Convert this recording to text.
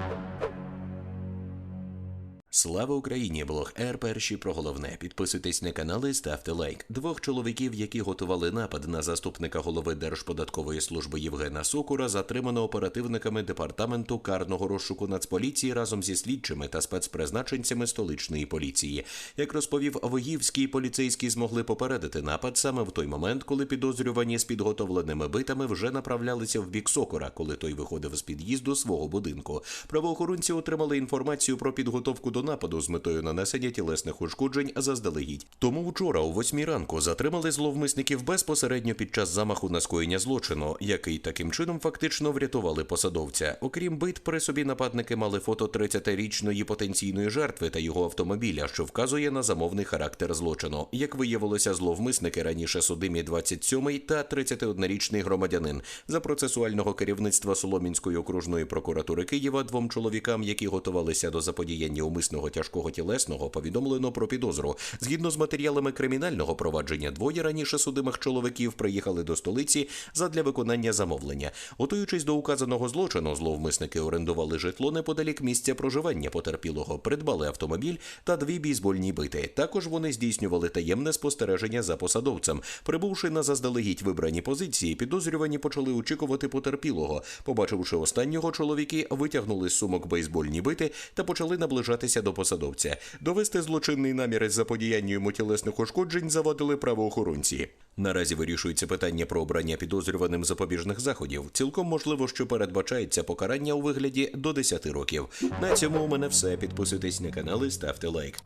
you Слава Україні! Блог Р. Перші про головне. Підписуйтесь на канали, ставте лайк. Двох чоловіків, які готували напад на заступника голови Держподаткової служби Євгена Сокура, затримано оперативниками департаменту карного розшуку Нацполіції разом зі слідчими та спецпризначенцями столичної поліції. Як розповів Вогівський, поліцейські змогли попередити напад саме в той момент, коли підозрювані з підготовленими битами вже направлялися в бік Сокура, коли той виходив з під'їзду свого будинку. Правоохоронці отримали інформацію про підготовку до нападу з метою нанесення тілесних ушкоджень заздалегідь. Тому вчора о восьмій ранку затримали зловмисників безпосередньо під час замаху на скоєння злочину, який таким чином фактично врятували посадовця. Окрім бит, при собі нападники мали фото 30-річної потенційної жертви та його автомобіля, що вказує на замовний характер злочину. Як виявилося, зловмисники раніше судимі 27-й та 31-річний громадянин за процесуального керівництва Соломінської окружної прокуратури Києва двом чоловікам, які готувалися до заподіяння умисного тяжкого тілесного, повідомлено про підозру. Згідно з матеріалами кримінального провадження, двоє раніше судимих чоловіків приїхали до столиці задля виконання замовлення. Готуючись до указаного злочину, зловмисники орендували житло неподалік місця проживання потерпілого, придбали автомобіль та дві бейсбольні бити. Також вони здійснювали таємне спостереження за посадовцем. Прибувши на заздалегідь вибрані позиції, підозрювані почали очікувати потерпілого. Побачивши останнього, чоловіки витягнули з сумок бейсбольні бити та почали наближатися до посадовця. Довести злочинний намір із заподіяння йому тілесних ушкоджень заводили правоохоронці. Наразі вирішується питання про обрання підозрюваним запобіжних заходів. Цілком можливо, що передбачається покарання у вигляді до 10 років. На цьому у мене все. Підписуйтесь на канал і ставте лайк.